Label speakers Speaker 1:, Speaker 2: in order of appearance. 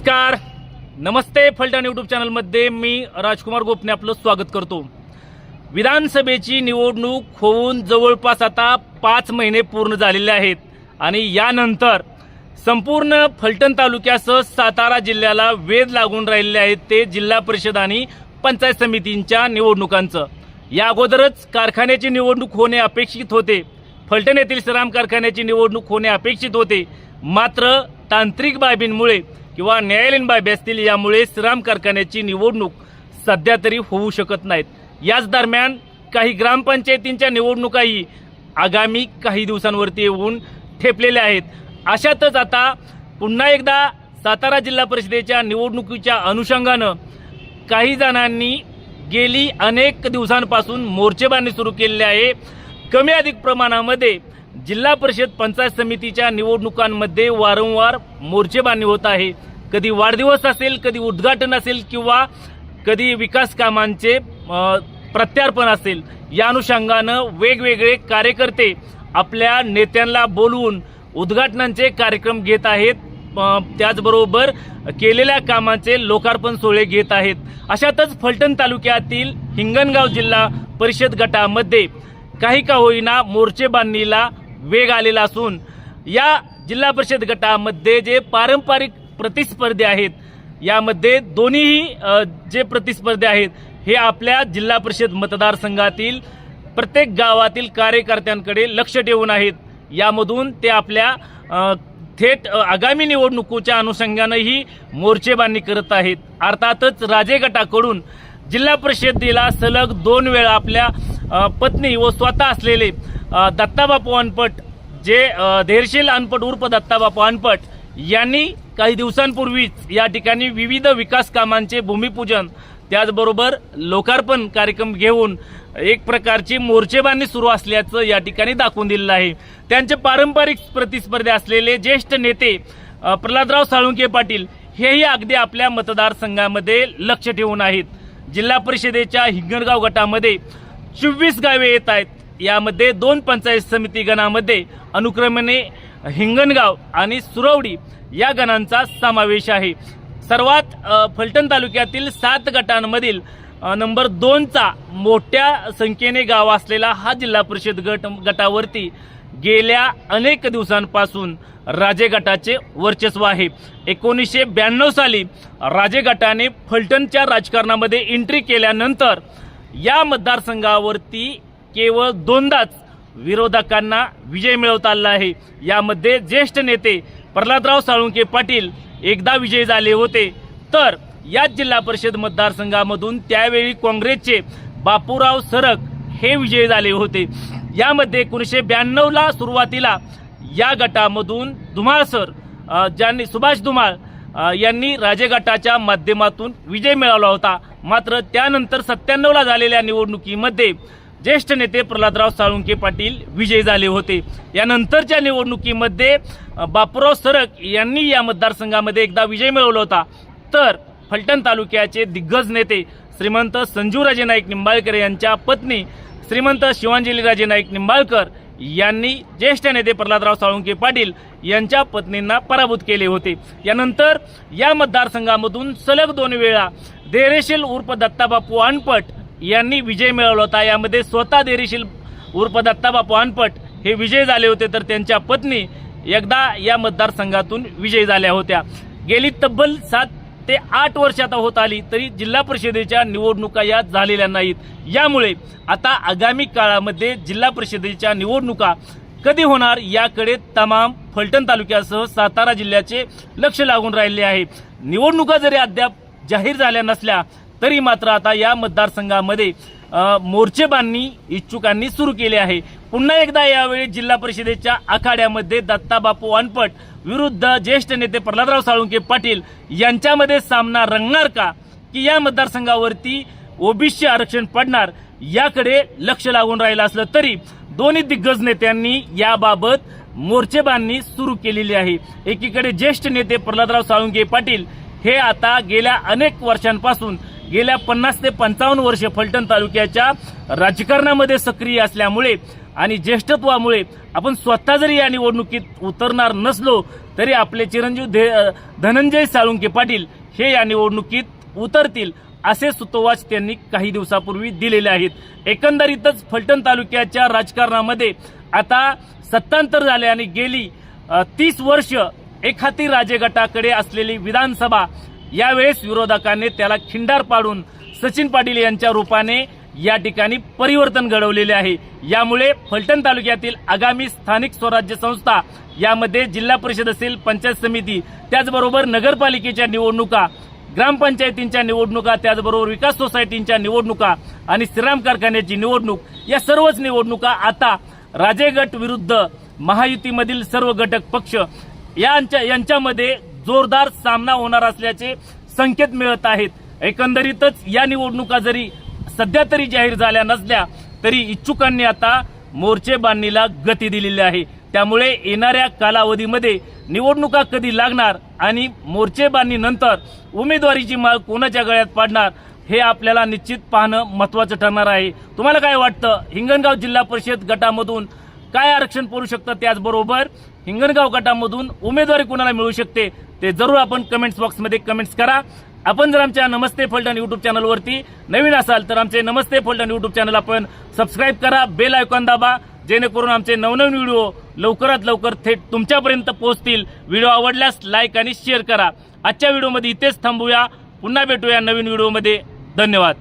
Speaker 1: नमस्कार. नमस्ते फलटण यूट्यूब चॅनलमध्ये मी राजकुमार गोपने आपलं स्वागत करतो. विधानसभेची निवडणूक होऊन जवळपास आता पाच महिने पूर्ण झालेले आहेत आणि यानंतर संपूर्ण फलटण तालुक्यासह सातारा जिल्ह्याला वेध लागून राहिलेले आहेत ते जिल्हा परिषद आणि पंचायत समितींच्या निवडणुकांचं. या अगोदरच कारखान्याची निवडणूक होणे अपेक्षित होते. फलटण येथील सराम कारखान्याची निवडणूक होणे अपेक्षित होते. मात्र तांत्रिक बाबींमुळे किंवा न्यायालयीन बाबी असतील यामुळे श्रीराम कारखान्याची निवडणूक सध्या तरी होऊ शकत नाहीत. याच दरम्यान काही ग्रामपंचायतींच्या निवडणुकाही आगामी काही दिवसांवरती येऊन ठेपलेल्या आहेत. अशातच आता पुन्हा एकदा सातारा जिल्हा परिषदेच्या निवडणुकीच्या अनुषंगानं काही जणांनी गेली अनेक दिवसांपासून मोर्चेबांधणी सुरू केलेली आहे. कमी अधिक प्रमाणामध्ये जिल्हा परिषद पंचायत समितीच्या निवडणुकांमध्ये वारंवार मोर्चेबांधणी होत आहे. कधी वाढदिवस असेल कधी उद्घाटन असेल किंवा कधी विकास कामांचे प्रत्यार्पण असेल या अनुषंगानं वेगवेगळे कार्यकर्ते आपल्या नेत्यांना बोलवून उद्घाटनांचे कार्यक्रम घेत आहेत. त्याचबरोबर केलेल्या कामाचे लोकार्पण सोहळे घेत आहेत. अशातच फलटण तालुक्यातील हिंगणगाव जिल्हा परिषद गटामध्ये काही का होईना मोर्चे बांधणीला वेग आलेला असून या जिल्हा परिषद गटामध्ये जे पारंपरिक प्रतिस्पर्धी आहेत. यामध्ये दोन्हीही जे प्रतिस्पर्धी आहेत हे आपल्या जिल्हा परिषद मतदारसंघातील प्रत्येक गावातील कार्यकर्त्यांकडे लक्ष ठेवून आहेत. यामधून ते आपल्या थेट आगामी निवडणुकीच्या अनुषंगानंही मोर्चेबांधणी करत आहेत. अर्थातच राजे गटाकडून जिल्हा परिषदेला सलग दोन वेळा आपल्या पत्नी व स्वतः असलेले दत्ताबापू अनपट जे अ, धैर्यशील अनपट उर्फ दत्ताबापू अनपट यांनी काही दिवसांपूर्वीच या ठिकाणी विविध विकास कामांचे भूमिपूजन त्याचबरोबर लोकार्पण कार्यक्रम घेऊन एक प्रकारची मोर्चेबांधणी सुरू असल्याचं या ठिकाणी दाखवून दिलेलं आहे. त्यांचे पारंपरिक प्रतिस्पर्धी असलेले ज्येष्ठ नेते प्रल्हादराव साळुंके पाटील हेही अगदी आपल्या मतदारसंघामध्ये लक्ष ठेवून आहेत. जिल्हा परिषदेच्या हिंगणगाव गटामध्ये चोवीस गावे येत आहेत. यामध्ये दोन पंचायत समिती गणामध्ये अनुक्रमेने हिंगणगाव आणि सुरवडी या गणांचा समावेश आहे. सर्वात फलटण तालुक्यातील सात गटांमधील नंबर दोनचा मोठ्या संख्येने गाव असलेला हा जिल्हा परिषद गट गटावरती गेल्या अनेक दिवसांपासून राजे गटाचे वर्चस्व आहे. एकोणीसशे ब्याण्णव साली राजे गटाने फलटणच्या राजकारणामध्ये एंट्री केल्यानंतर या मतदारसंघावरती केवळ दोनदाच विरोधकांना विजय मिळवता आला आहे. यामध्ये ज्येष्ठ नेते प्रल्हादराव साळुंके पाटील एकदा विजयी झाले होते. तर याच जिल्हा परिषद मतदारसंघामधून त्यावेळी काँग्रेसचे बापूराव सरक हे विजयी झाले होते. यामध्ये एकोणीसशे ब्याण्णवला सुरुवातीला या गटामधून धुमाळ सर ज्यांनी सुभाष धुमाळ यांनी राजे गटाच्या माध्यमातून विजय मिळवला होता. मात्र त्यानंतर सत्त्याण्णवला झालेल्या निवडणुकीमध्ये ज्येष्ठ नेते प्रल्हादराव साळुंके पाटील विजयी झाले होते. यानंतरच्या निवडणुकीमध्ये बापूराव सरक यांनी या मतदारसंघामध्ये एकदा विजय मिळवला होता. तर फलटण तालुक्याचे दिग्गज नेते श्रीमंत संजूराजे नाईक निंबाळकर यांच्या पत्नी श्रीमंत शिवांजलीराजे नाईक निंबाळकर यांनी ज्येष्ठ नेते प्रल्हादराव साळुंके पाटील यांच्या पत्नींना पराभूत केले होते. यानंतर या मतदारसंघामधून सलग दोन वेळा देरेशील उर्फ दत्ताबापू अनपट यांनी विजय मिळवला होता. यामध्ये स्वतः देरीशील उर्फ दत्ताबापू अनपट हे विजय झाले होते. तर त्यांच्या पत्नी एकदा या मतदारसंघातून विजयी झाल्या होत्या. गेली तब्बल सात ते आठ वर्ष आता होत आली तरी जिल्हा परिषदेच्या निवडणुका या झालेल्या नाहीत. यामुळे आता आगामी काळामध्ये जिल्हा परिषदेच्या निवडणुका कधी होणार याकडे तमाम फलटण तालुक्यासह सातारा जिल्ह्याचे लक्ष लागून राहिले आहे. निवडणुका जरी अद्याप जाहीर झाल्या नसल्या तरी मात्र आता या मतदारसंघामध्ये मोर्चेबांनी इच्छुकांनी सुरू केले आहे. पुन्हा एकदा यावेळी जिल्हा परिषदेच्या आखाड्यामध्ये दत्ताबापू अनपट विरुद्ध ज्येष्ठ नेते प्रल्हादराव साळुंके पाटील यांच्यामध्ये सामना रंगणार का? की या मतदारसंघावरती ओबीसी आरक्षण पडणार याकडे लक्ष लागून राहिलं असलं तरी दोन्ही दिग्गज नेत्यांनी याबाबत मोर्चेबांनी सुरू केलेली आहे. एकीकडे ज्येष्ठ नेते प्रल्हादराव साळुंके पाटील हे आता गेल्या अनेक वर्षांपासून गेल्या पन्नास ते पंचावन्न वर्ष फलटण तालुक्याच्या राजकारणामध्ये सक्रिय असल्यामुळे आणि ज्येष्ठत्वामुळे आपण स्वतः जरी या निवडणुकीत उतरणार नसलो तरी आपले चिरंजीव धे- धनंजय साळुंके पाटील हे या निवडणुकीत उतरतील असे सुतोवाच त्यांनी काही दिवसापूर्वी दिलेले आहेत. एकंदरीतच फलटण तालुक्याच्या राजकारणामध्ये आता सत्तांतर झाले आणि गेली तीस वर्ष एखादी राजे गटाकडे असलेली विधानसभा यावेळेस विरोधकांनी त्याला खिंडार पाडून सचिन पाटील यांच्या रूपाने या ठिकाणी परिवर्तन घडवलेले आहे. यामुळे फलटण तालुक्यातील आगामी स्थानिक स्वराज्य संस्था यामध्ये जिल्हा परिषद असेल पंचायत समिती त्याचबरोबर नगरपालिकेच्या निवडणुका ग्रामपंचायतींच्या निवडणुका त्याचबरोबर विकास सोसायटींच्या निवडणुका आणि श्रीराम कारखान्याची निवडणूक या सर्वच निवडणुका आता राजे गट विरुद्ध महायुतीमधील सर्व घटक पक्ष यांच्या यांच्यामध्ये जोरदार सामना होणार असल्याचे संकेत मिळत आहेत. एकंदरीतच या निवडणुका जरी सध्या तरी जाहीर झाल्या नसल्या तरी इच्छुकांनी आता मोर्चे बांधणीला गती दिलेली आहे. त्यामुळे येणाऱ्या कालावधीमध्ये निवडणुका कधी लागणार आणि मोर्चे बांधणीनंतर उमेदवारीची माळ कोणाच्या गळ्यात पाडणार हे आपल्याला निश्चित पाहणं महत्वाचं ठरणार आहे. तुम्हाला काय वाटतं? हिंगणगाव जिल्हा परिषद गटामधून काय आरक्षण पडू शकतं त्याचबरोबर हिंगणगाव गटामधून उमेदवारी कोणाला मिळू शकते? ते जरूर आपण कमेंट्स बॉक्समध्ये कमेंट्स करा. आपण जर आमच्या नमस्ते फलटण युट्यूब चॅनलवरती नवीन असाल तर आमचे नमस्ते फलटण युट्यूब चॅनल आपण सबस्क्राईब करा बेल आयकॉन दाबा जेणेकरून आमचे नवनवीन व्हिडिओ लवकरात लवकर थेट तुमच्यापर्यंत पोहोचतील. व्हिडिओ आवडल्यास लाईक आणि शेअर करा. आजच्या व्हिडिओमध्ये इथेच थांबूया. पुन्हा भेटूया नवीन व्हिडिओमध्ये धन्यवाद.